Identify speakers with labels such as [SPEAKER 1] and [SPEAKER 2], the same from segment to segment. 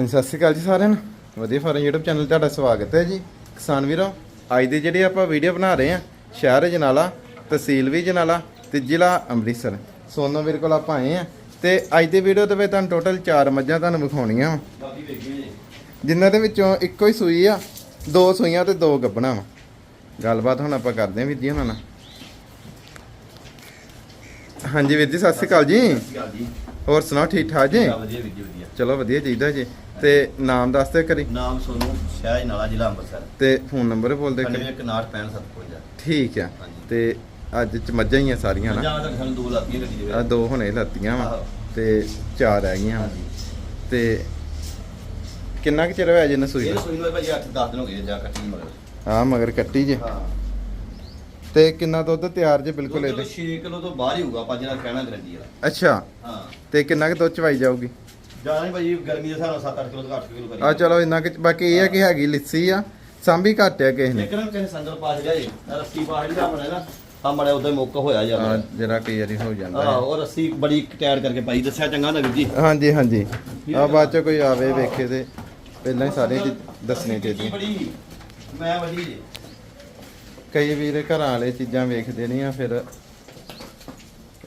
[SPEAKER 1] ਹਾਂਜੀ ਸਤਿ ਸ਼੍ਰੀ ਅਕਾਲ ਜੀ ਸਾਰਿਆਂ ਨੂੰ। ਵਧੀਆ ਫਾਰਮ YouTube ਚੈਨਲ ਤੁਹਾਡਾ ਸਵਾਗਤ ਹੈ ਜੀ। ਕਿਸਾਨ ਵੀਰੋ ਅੱਜ ਦੀ ਜਿਹੜੀ ਆਪਾਂ ਵੀਡੀਓ ਬਣਾ ਰਹੇ ਹਾਂ ਸ਼ਹਿਰ ਜਨਾਲਾ ਤਹਿਸੀਲ ਵੀ ਜਨਾਲਾ ਤੇ ਜ਼ਿਲ੍ਹਾ ਅੰਮ੍ਰਿਤਸਰ। ਸੋਨੋ ਵੀਰ ਕੋਲ ਆਪਾਂ ਆਏ ਆ ਤੇ ਅੱਜ ਦੀ ਵੀਡੀਓ ਦੇ ਵਿੱਚ ਤੁਹਾਨੂੰ ਟੋਟਲ 4 ਮੱਝਾਂ ਤੁਹਾਨੂੰ ਵਿਖਾਉਣੀਆਂ ਵਾਂ, ਜਿਨ੍ਹਾਂ ਦੇ ਵਿੱਚੋਂ ਇੱਕੋ ਹੀ ਸੂਈ ਆ ਦੋ ਸੂਈਆਂ ਤੇ ਦੋ ਗੱਬਣਾ ਵਾ। ਗੱਲਬਾਤ ਹੁਣ ਆਪਾਂ ਕਰਦੇ ਹਾਂ ਵੀਰ ਜੀ ਉਹਨਾਂ ਨਾਲ। ਹਾਂਜੀ ਵੀਰ ਜੀ। ਸਤਿ ਸ਼੍ਰੀ ਅਕਾਲ ਜੀ। ਹੋਰ ਸੁਣਾਓ ਠੀਕ ਠਾਕ ਜੀ?
[SPEAKER 2] ਵਧੀਆ ਵੀਰ ਜੀ ਵਧੀਆ।
[SPEAKER 1] ਚਲੋ ਵਧੀਆ ਚਾਹੀਦਾ ਜੀ। ਤੇ ਨਾਮ ਦੱਸ ਦਿਓ ਕਰੀ
[SPEAKER 2] ਨਾਮ ਸੋਨੂੰ ਸ਼ਹਿਜ ਨਾਲਾ ਜ਼ਿਲ੍ਹਾ ਅੰਮ੍ਰਿਤਸਰ।
[SPEAKER 1] ਤੇ ਫੋਨ ਨੰਬਰ ਬੋਲ ਦੇ ਕਰੀ
[SPEAKER 2] 9165
[SPEAKER 1] ਠੀਕ ਆ। ਤੇ ਅੱਜ ਚ ਮੱਝਾਂ ਹੀ ਆ ਸਾਰੀਆਂ ਨਾ?
[SPEAKER 2] ਤੱਕ ਸਾਨੂੰ ਦੋ ਲਾਤੀਆਂ ਗੱਡੀ ਦੇ
[SPEAKER 1] ਆ ਦੋ ਹੁਣੇ ਲੱਤੀਆਂ ਵਾ। ਤੇ ਚਾਰ ਰਹਿ ਗਈਆਂ ਤੇ ਕਿੰਨਾ ਕੁ ਚਿਰ ਹੋਇਆ ਜੀ ਨਸੂਈ
[SPEAKER 2] ਇਹ ਸੋਈ ਨੂੰ ਭਾਈ 8 10 ਦਿਨ ਹੋ ਗਏ ਜਾਂ ਕੱਟੀ ਮਗਰ।
[SPEAKER 1] ਆ ਮਗਰ ਕੱਟੀ ਜੇ।
[SPEAKER 2] ਹਾਂ।
[SPEAKER 1] ਤੇ ਕਿੰਨਾ ਦੁੱਧ ਤਿਆਰ ਜੇ ਬਿਲਕੁਲ ਇਹਦੇ?
[SPEAKER 2] 6 ਕਿਲੋ ਤੋਂ ਬਾਹਰ ਹੀ ਹੋਊਗਾ ਆਪਾਂ ਜਿਹੜਾ ਕਹਿਣਾ ਗਰੰਟੀ ਵਾਲਾ।
[SPEAKER 1] ਅੱਛਾ।
[SPEAKER 2] ਹਾਂ।
[SPEAKER 1] ਤੇ ਕਿੰਨਾ ਕੁ ਦੁੱਧ ਚਵਾਈ ਜਾਊਗੀ?
[SPEAKER 2] ਜ਼ਿਆਦਾ ਨਹੀਂ ਭਾਈ ਗਰਮੀ ਦੇ ਹਿਸਾਬ ਨਾਲ 7 8 ਕਿਲੋ ਤੋਂ 8 ਕਿਲੋ ਕਰੀ
[SPEAKER 1] ਆ ਚਲੋ ਇੰਨਾ ਕਿ ਬਾਕੀ ਇਹ ਆ ਕਿ ਹੈਗੀ ਲਿੱਸੀ ਆ ਸਾਂਭੀ ਘੱਟ ਆ ਕਿਸੇ ਨੇ।
[SPEAKER 2] ਇੱਕ ਨਾ ਕਿਸੇ ਸੰਗਲ ਪਾਸ ਗਿਆ ਜੀ ਰੱਸੀ ਪਾਸ ਜਿਹੜਾ ਬਣਾ ਨਾ ਮੜਿਆ ਉਦੋਂ ਮੌਕਾ ਹੋਇਆ ਜਾਂਦਾ
[SPEAKER 1] ਜਿਹੜਾ ਕਈ ਵਾਰੀ ਹੋ ਜਾਂਦਾ
[SPEAKER 2] ਹਾਂ।
[SPEAKER 1] ਹੈ।
[SPEAKER 2] ਉਹ ਰੱਸੀ ਬੜੀ ਟਾਇਰ ਕਰਕੇ ਪਾਈ ਦੱਸਿਆ ਚੰਗਾ ਨਾ ਵੀਰ ਜੀ।
[SPEAKER 1] ਹਾਂਜੀ ਹਾਂਜੀ। ਆ ਬਾਅਦ ਚ ਕੋਈ ਆਵੇ ਵੇਖੇ ਤੇ ਪਹਿਲਾਂ ਹੀ ਸਾਰੇ ਚੀਜ਼ ਦੱਸਣੇ ਚਾਹੀਦੇ
[SPEAKER 2] ਬੜੀ ਮੈਂ ਵਧੀ ਜੀ।
[SPEAKER 1] ਕਈ ਵੀਰ ਘਰਾਂ ਵਾਲੇ ਚੀਜ਼ਾਂ ਵੇਖਦੇ ਨਹੀਂ ਆ ਫਿਰ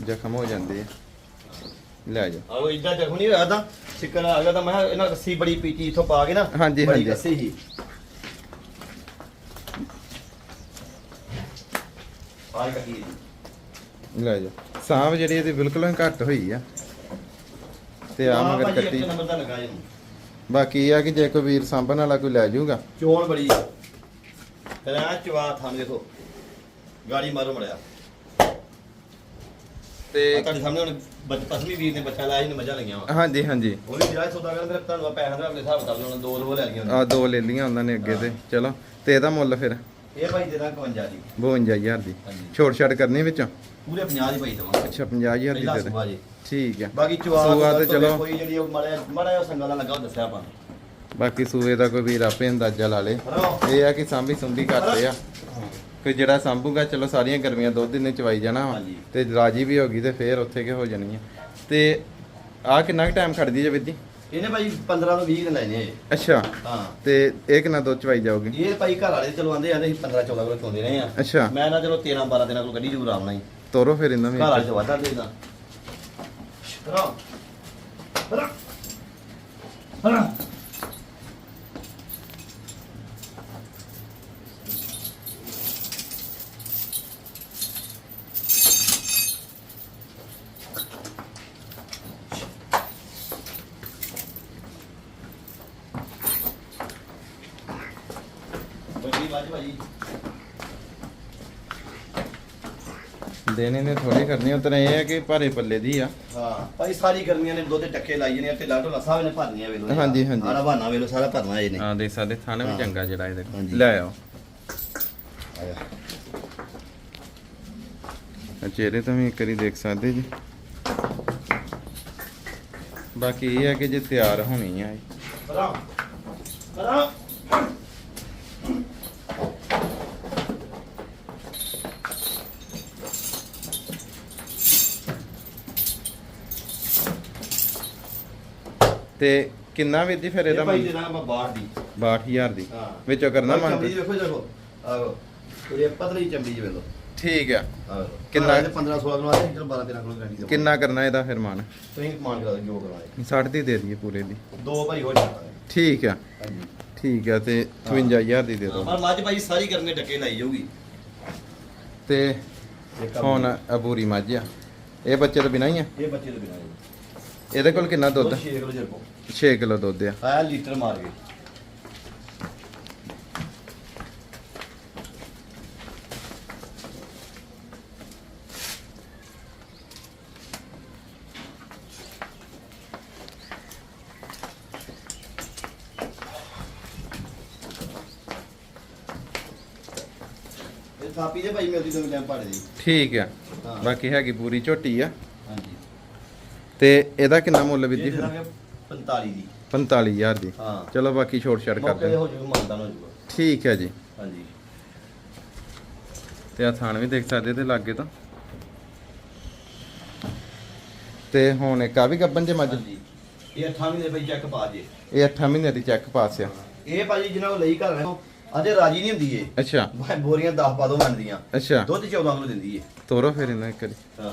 [SPEAKER 1] ਜ਼ਖਮ ਹੋ ਜਾਂਦੇ ਆ। ਲੈ ਜਾ
[SPEAKER 2] ਆਹੋ ਇਦਾਂ ਜਖਮ ਨਹੀਂ ਹੋਇਆ ਤਾਂ ਸਿੱਕਰ ਆ ਗਿਆ ਤਾਂ ਮੈਂ ਕਿਹਾ ਇਹਨਾਂ ਰੱਸੀ ਬੜੀ ਪੀਤੀ ਇਥੋਂ ਪਾ ਕੇ ਨਾ
[SPEAKER 1] ਹਾਂਜੀ,
[SPEAKER 2] ਬੜੀ
[SPEAKER 1] ਹਾਂਜੀ।
[SPEAKER 2] ਰੱਸੀ ਸੀ। ਜੀ
[SPEAKER 1] ਲੈ ਜਾ ਸਾਂਭ ਜਿਹੜੀ ਇਹਦੀ ਬਿਲਕੁਲ ਹੀ ਘੱਟ ਹੋਈ ਆ। ਤੇ ਆ
[SPEAKER 2] ਹਾਂ
[SPEAKER 1] ਮਗਰ
[SPEAKER 2] ਭਾਜੀ,
[SPEAKER 1] ਕੱਟੀ।
[SPEAKER 2] ਇੱਕ ਨੰਬਰ ਦਾ ਲੱਗਾ ਜੀ
[SPEAKER 1] ਬਾਕੀ ਇਹ ਆ ਕਿ ਜੇ ਕੋਈ ਵੀਰ ਸਾਂਭਣ ਵਾਲਾ ਕੋਈ ਲੈ ਜਾਊਗਾ।
[SPEAKER 2] ਚੋਣ ਬੜੀ ਤੇ ਆ ਚਵਾ ਥਾਂ ਦੇਖੋ ਗਾੜੀ ਮਾਰੋ ਮੜਿਆ
[SPEAKER 1] ਤੇ
[SPEAKER 2] ਤੁਹਾਡੇ ਸਾਹਮਣੇ ਹੁਣ ਬੱਚ ਵੀਰ ਨੇ ਬੱਚਾ ਲਾਇਆ ਇਹਨੂੰ ਮਜ਼ਾ ਲੱਗਿਆ ਵਾ।
[SPEAKER 1] ਹਾਂਜੀ ਹਾਂਜੀ।
[SPEAKER 2] ਉਹ ਵੀ ਜਿਹੜਾ ਸੌਦਾ ਕਰ ਫਿਰ ਤੁਹਾਨੂੰ ਪੈਸਿਆਂ ਦਾ ਆਪਣੇ ਹਿਸਾਬ ਕਰ ਲਓ ਦੋ ਦੋ ਲੈ ਲਈਆਂ
[SPEAKER 1] ਆ ਦੋ ਲੈ ਲਈਆਂ ਉਹਨਾਂ ਨੇ ਅੱਗੇ ਤੇ। ਚਲੋ ਤੇ ਇਹਦਾ ਮੁੱਲ ਫਿਰ?
[SPEAKER 2] ਇਹ ਭਾਈ ਦੇ ਦਾਂ 51 ਦੀ
[SPEAKER 1] 52000 ਦੀ।
[SPEAKER 2] ਹਾਂਜੀ।
[SPEAKER 1] ਛੋਟ ਛਾਟ ਕਰਨੀ ਵਿੱਚੋਂ?
[SPEAKER 2] ਪੂਰੇ 50 ਦੀ ਭਾਈ ਦਵਾਂਗੇ।
[SPEAKER 1] ਅੱਛਾ 50000 ਦੀ
[SPEAKER 2] ਪਹਿਲਾ
[SPEAKER 1] ਦੇ ਦੇ
[SPEAKER 2] ਜੀ।
[SPEAKER 1] ਠੀਕ ਆ।
[SPEAKER 2] ਬਾਕੀ ਚਵਾ
[SPEAKER 1] ਸੂਆ ਤੇ ਚਲੋ।
[SPEAKER 2] ਕੋਈ ਜਿਹੜੀ ਉਹ ਮਾੜਾ ਮਾੜਾ ਸੰਗਾ ਦਾ ਲੱਗਾ ਉਹ ਦੱਸਿਆ ਆਪਾਂ
[SPEAKER 1] ਬਾਕੀ ਸੂਏ ਦਾ ਕੋਈ ਵੀਰ ਆਪੇ ਅੰਦਾਜ਼ਾ ਲਾ ਲੇ। ਇਹ ਆ ਕਿ ਸਾਂਭੀ ਸੁੰਭੀ ਕਰਦੇ ਆ। ਕੋਈ ਜਿਹੜਾ ਸਾਂਭੂਗਾ ਚਲੋ ਸਾਰੀਆਂ ਗਰਮੀਆਂ ਦੁੱਧ ਇਹਨੇ ਚਵਾਈ ਜਾਣਾ ਵਾ। ਤੇ ਰਾਜੀ ਵੀ ਹੋ ਗਈ ਤੇ ਫੇਰ ਉੱਥੇ ਕਿ ਹੋ ਜਾਣੀ ਆ। ਤੇ ਆ ਕਿੰਨਾ ਕੁ ਟਾਈਮ ਖੜਦੀ ਜੇ ਵੀਰ ਜੀ?
[SPEAKER 2] ਇਹਨੇ ਭਾਈ 15 ਤੋਂ 20 ਦਿਨ ਲੈਣੇ
[SPEAKER 1] ਅੱਛਾ।
[SPEAKER 2] ਹਾਂ।
[SPEAKER 1] ਤੇ ਇਹ ਕਿੰਨਾ ਦੁੱਧ ਚਵਾਈ ਜਾਊਗੀ?
[SPEAKER 2] ਇਹ ਭਾਈ ਘਰ ਵਾਲੇ ਚਲੋ ਆਂਦੇ ਆਂਦੇ 15 14 ਕਿਲੋ ਚੋਂਦੇ ਰਹੇ ਆ।
[SPEAKER 1] ਅੱਛਾ।
[SPEAKER 2] ਮੈਂ ਨਾ ਚਲੋ 13 12 ਦਿਨਾਂ ਕੋਲ ਗੱਡੀ ਜੂ ਆਰਾਮ ਨਾਲ ਹੀ।
[SPEAKER 1] ਤੋਰੋ ਫਿਰ ਇਹਨਾਂ
[SPEAKER 2] ਘਰ ਵਾਲੇ ਚ ਵਾਧਾ ਦੇਦਾ ਹਰਾ ਹਰਾ। ਹਰਾ। ਭਾਈ
[SPEAKER 1] ਦੇਣੇ ਨੇ ਥੋੜੀ ਕਰਨੀ ਉਤਰ ਇਹ ਹੈ ਕਿ ਭਾਰੇ ਪੱਲੇ ਦੀ ਆ
[SPEAKER 2] ਹਾਂ ਭਾਈ ਸਾਰੀ ਗਰਮੀਆਂ ਨੇ ਦੇ ਟੱਕੇ ਲਾਈ ਜਣੇ ਤੇ ਲਾਟੋ ਲਸਾ ਨੇ ਭਰਨੀਆਂ ਵੇਲੋ
[SPEAKER 1] ਹਾਂਜੀ, ਹਾਂਜੀ।
[SPEAKER 2] ਸਾਰਾ ਬਹਾਨਾ ਵੇਲੋ ਸਾਰਾ ਭਰਨਾ ਇਹਨੇ
[SPEAKER 1] ਆ ਦੇ ਸਾਡੇ ਥਾਣੇ ਵੀ
[SPEAKER 2] ਹਾਂ।
[SPEAKER 1] ਚੰਗਾ ਜਿਹੜਾ ਇਹਦੇ ਕੋਲ।
[SPEAKER 2] ਹਾਂਜੀ।
[SPEAKER 1] ਲੈ ਆਓ
[SPEAKER 2] ਆਇਆ
[SPEAKER 1] ਆਹ ਚਿਹਰੇ ਤੋਂ ਵੀ ਇੱਕ ਵਾਰੀ ਦੇਖ ਸਕਦੇ ਜੀ ਬਾਕੀ ਇਹ ਹੈ ਕਿ ਜੇ ਤਿਆਰ ਹੋਣੀ ਆ ਇਹ।
[SPEAKER 2] ਬਰਾ ਬਰਾ
[SPEAKER 1] ਤੇ ਕਿੰਨਾ ਵੀਰ ਜੀ ਫਿਰ
[SPEAKER 2] ਇਹ
[SPEAKER 1] ਇਹਦਾ
[SPEAKER 2] ਭਾਈ ਦੇ ਮੈਂ ਬਾਹਰ ਦੀ।
[SPEAKER 1] 62000 ਦੀ।
[SPEAKER 2] ਹਾਂ।
[SPEAKER 1] ਵਿੱਚੋਂ ਕਰਨਾ
[SPEAKER 2] ਚਮੜੀ
[SPEAKER 1] ਮੰਗ?
[SPEAKER 2] ਦੇਖੋ ਦੇਖੋ ਆਹੋ। ਇਹ ਪਤਲੀ ਚਮੜੀ ਵੇਲੋ
[SPEAKER 1] ਠੀਕ ਆ। ਕਿੰਨਾ?
[SPEAKER 2] 15 16 ਕਿਲੋ ਆਏ ਚਲ 12 13 ਕਿਲੋ ਦੇ
[SPEAKER 1] ਕਿੰਨਾ ਕਰਨਾ ਇਹਦਾ ਫਿਰ ਮਾਨ?
[SPEAKER 2] ਤੁਸੀਂ ਕਮਾਂਡ ਕਰਾ ਦਿਓ ਜੋ ਕਰਾਏ
[SPEAKER 1] 60 ਦੀ ਦੇ ਦਈਏ ਪੂਰੇ ਦੀ।
[SPEAKER 2] ਦੋ ਭਾਈ ਹੋ ਜਾਂਦਾ
[SPEAKER 1] ਠੀਕ ਆ।
[SPEAKER 2] ਹਾਂਜੀ।
[SPEAKER 1] ਠੀਕ ਆ ਤੇ 58000 ਦੀ ਦੇ ਦਿਓ।
[SPEAKER 2] ਪਰ ਮੱਝ ਭਾਈ ਸਾਰੀ ਗਰਮੀ ਟੱਕੇ ਲਾਈ ਜਾਊਗੀ।
[SPEAKER 1] ਤੇ ਹੁਣ ਅਬੂਰੀ ਮੱਝ ਆ। ਇਹ ਬੱਚੇ ਤੋਂ ਬਿਨਾਂ ਹੀ ਆ?
[SPEAKER 2] ਇਹ ਬੱਚੇ ਦੇ ਬਿਨਾਂ ਜੀ
[SPEAKER 1] ਇਹਦੇ ਕੋਲ ਕਿੰਨਾ ਦੁੱਧ
[SPEAKER 2] 6 ਕਿਲੋ ਜਰਕੋ
[SPEAKER 1] 6 ਕਿਲੋ ਦੁੱਧ ਆ।
[SPEAKER 2] ਆਇਆ ਲੀਟਰ ਮਾਰ ਕੇ। ਇਹ ਥਾਪੀ ਦੇ ਭਾਈ ਮਿਲਦੀ ਦੋ ਟਾਈਮ ਪਾੜੇ ਦੀ
[SPEAKER 1] ਠੀਕ ਆ। ਬਾਕੀ ਹੈਗੀ ਪੂਰੀ ਝੋਟੀ ਆ। ਤੇ ਇਹਦਾ ਕਿੰਨਾ ਮੁੱਲ ਵੀਰ ਜੀ
[SPEAKER 2] ਦੇ
[SPEAKER 1] ਫਿਰ?
[SPEAKER 2] ਦਾਂਗੇ 45 ਦੀ।
[SPEAKER 1] 45000 ਦੀ।
[SPEAKER 2] ਹਾਂ।
[SPEAKER 1] ਚਲੋ ਬਾਕੀ ਛੋਟ ਛੜ ਕਰ
[SPEAKER 2] ਮੌਕੇ
[SPEAKER 1] ਦੇ
[SPEAKER 2] ਹੋ। ਜਾਊਗਾ ਮਾਨਦਾਨ ਹੋ ਜਾਊਗਾ
[SPEAKER 1] ਠੀਕ ਹੈ ਜੀ।
[SPEAKER 2] ਹਾਂਜੀ।
[SPEAKER 1] ਤੇ ਆ ਥਾਣ ਵੀ ਦੇਖ ਸਕਦੇ ਤੇ ਲਾਗੇ ਤਾਂ। ਤੇ ਹੁਣ ਇੱਕ ਆ ਵੀ ਗੱਬਨ ਜੇ ਮੱਝ।
[SPEAKER 2] ਹਾਂਜੀ। ਇਹ 8 ਮਹੀਨੇ ਭਾਈ ਚੈੱਕ ਪਾ ਜੇ।
[SPEAKER 1] ਇਹ 8 ਮਹੀਨੇ ਦੀ ਚੈੱਕ ਪਾਸ ਆ
[SPEAKER 2] ਇਹ ਭਾਜੀ ਜਿਹਨਾਂ ਨੂੰ ਲਈ ਘਰ ਨੇ ਅਜੇ ਰਾਜੀ ਨਹੀਂ ਹੁੰਦੀ ਏ
[SPEAKER 1] ਅੱਛਾ।
[SPEAKER 2] ਬੋਰੀਆਂ 10 ਪਾ ਦੋ ਮੰਨਦੀਆਂ
[SPEAKER 1] ਅੱਛਾ।
[SPEAKER 2] ਦੁੱਧ 14 ਕਿਲੋ ਦਿੰਦੀ ਏ
[SPEAKER 1] ਤੋਰੋ ਫਿਰ ਇਹਨਾਂ ਇੱਕ ਵਾਰੀ।
[SPEAKER 2] ਹਾਂ।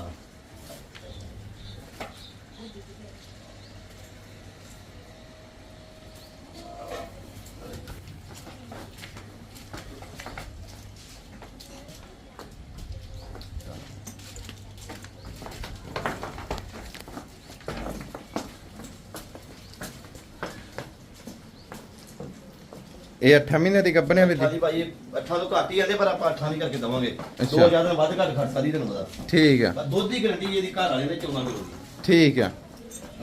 [SPEAKER 1] ਇਹ 8 ਮਹੀਨੇ ਦੀ ਗੱਭਣਿਆ ਵੀ
[SPEAKER 2] ਅੱਠਾਂ ਦੀ ਭਾਈ ਅੱਠਾਂ ਤੋਂ ਘੱਟ ਹੀ ਜਾਂਦੇ ਪਰ ਆਪਾਂ ਅੱਠਾਂ ਦੀ ਕਰਕੇ ਦਵਾਂਗੇ।
[SPEAKER 1] ਅੱਛਾ।
[SPEAKER 2] 2000 ਦਿਨ ਵੱਧ ਘੱਟ ਖਰਚਾ ਨਹੀਂ ਤੈਨੂੰ ਪਤਾ।
[SPEAKER 1] ਠੀਕ ਆ।
[SPEAKER 2] ਪਰ ਦੁੱਧ ਦੀ ਗਰੰਟੀ ਇਹਦੀ ਘਰ ਵਾਲੇ ਨੇ 14 ਕਿਲੋ ਦੀ।
[SPEAKER 1] ਠੀਕ ਆ।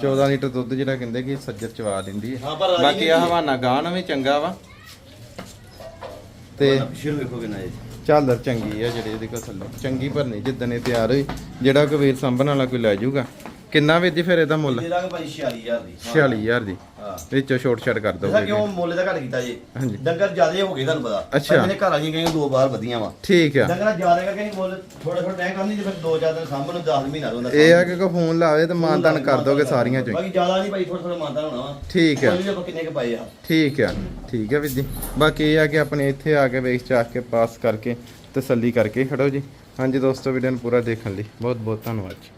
[SPEAKER 1] 14 ਲੀਟਰ ਦੁੱਧ ਜਿਹੜਾ ਕਹਿੰਦੇ ਕਿ ਸੱਜਰ ਚਵਾ ਦਿੰਦੀ ਹੈ
[SPEAKER 2] ਹਾਂ, ਪਰ ਰਾਜੀ
[SPEAKER 1] ਬਾਕੀ ਆ
[SPEAKER 2] ਨਹੀਂ
[SPEAKER 1] ਹਵਾਨਾ ਗਾਣ ਵੀ ਚੰਗਾ ਵਾ। ਤੇ
[SPEAKER 2] ਨੂੰ ਵੇਖੋ ਕਿੰਨਾ ਇਹ।
[SPEAKER 1] ਝਾਲਰ ਚੰਗੀ ਆ ਜਿਹੜੀ ਇਹਦੇ ਕੋਲ ਥੱਲੇ। ਚੰਗੀ ਭਰਨੀ ਜਿੱਦਣ ਇਹ ਤਿਆਰ ਹੋਈ। ਜਿਹੜਾ ਕੋਈ ਵੀਰ ਸੰਭਣ ਵਾਲਾ ਕੋਈ ਲੈ ਜਾਊਗਾ। ਕਿੰਨਾ ਜੀ ਫਿਰ ਇਹਦਾ ਮੁੱਲ?
[SPEAKER 2] ਇਹਦਾ ਕਿ ਭਾਈ 46000 ਦੀ।
[SPEAKER 1] 46000 ਦੀ।
[SPEAKER 2] ਹਾਂ।
[SPEAKER 1] ਵਿੱਚੋਂ ਛੋਟ ਛੱਡ ਕਰ ਦੋਗੇ
[SPEAKER 2] ਕਿਉਂ ਮੁੱਲ ਦਾ ਘੱਟ ਕੀਤਾ ਜੀ। ਡੰਗਰ ਜ਼ਿਆਦੇ ਹੋ ਗਏ ਤੁਹਾਨੂੰ ਪਤਾ।
[SPEAKER 1] ਅੱਛਾ।
[SPEAKER 2] ਮੇਰੇ ਘਰ ਵਾਲੀਆਂ ਗਈਆਂ ਦੋ ਬਾਹਰ ਵਧੀਆਂ ਵਾ।
[SPEAKER 1] ਠੀਕ ਆ।
[SPEAKER 2] ਡੰਗਰਾਂ ਜ਼ਿਆਦਾ ਕਰਕੇ ਅਸੀਂ ਮੁੱਲ ਥੋੜਾ ਥੋੜਾ ਟਾਈਮ ਕਰਨੀ ਫਿਰ ਦੋ ਚਾਰ ਦਿਨ ਨੂੰ 10 ਮਹੀਨਾ ਰੋਂਦਾ
[SPEAKER 1] ਇਹ ਆ ਕਿ ਕੋਈ ਫੋਨ ਲਾਵੇ ਤੇ ਮਾਨਤਾਨ ਕਰ ਦੋਗੇ ਸਾਰੀਆਂ ਚੋਂ।
[SPEAKER 2] ਬਾਕੀ ਜ਼ਿਆਦਾ ਨਹੀਂ ਭਾਈ ਥੋੜਾ ਥੋੜਾ ਮਾਨਤਾਨ ਹੋਣਾ ਵਾ।
[SPEAKER 1] ਠੀਕ ਆ।
[SPEAKER 2] ਆਪਾਂ ਕਿੰਨੇ ਕ ਪਾਏ ਆ।
[SPEAKER 1] ਠੀਕ ਆ। ਠੀਕ ਆ ਵੀਰ ਜੀ। ਬਾਕੀ ਇਹ ਆ ਕਿ ਆਪਣੇ ਇੱਥੇ ਆ ਕੇ ਵੇਖ ਚਾਖ ਕੇ ਪਾਸ ਕਰਕੇ ਤਸੱਲੀ ਕਰਕੇ ਖੜੋ ਜੀ। ਹਾਂਜੀ ਦੋਸਤੋ ਵੀਡੀਓ ਨੂੰ ਪੂਰਾ ਦੇਖਣ ਲਈ ਬਹੁਤ ਬਹੁਤ ਧੰਨਵਾਦ ਜੀ।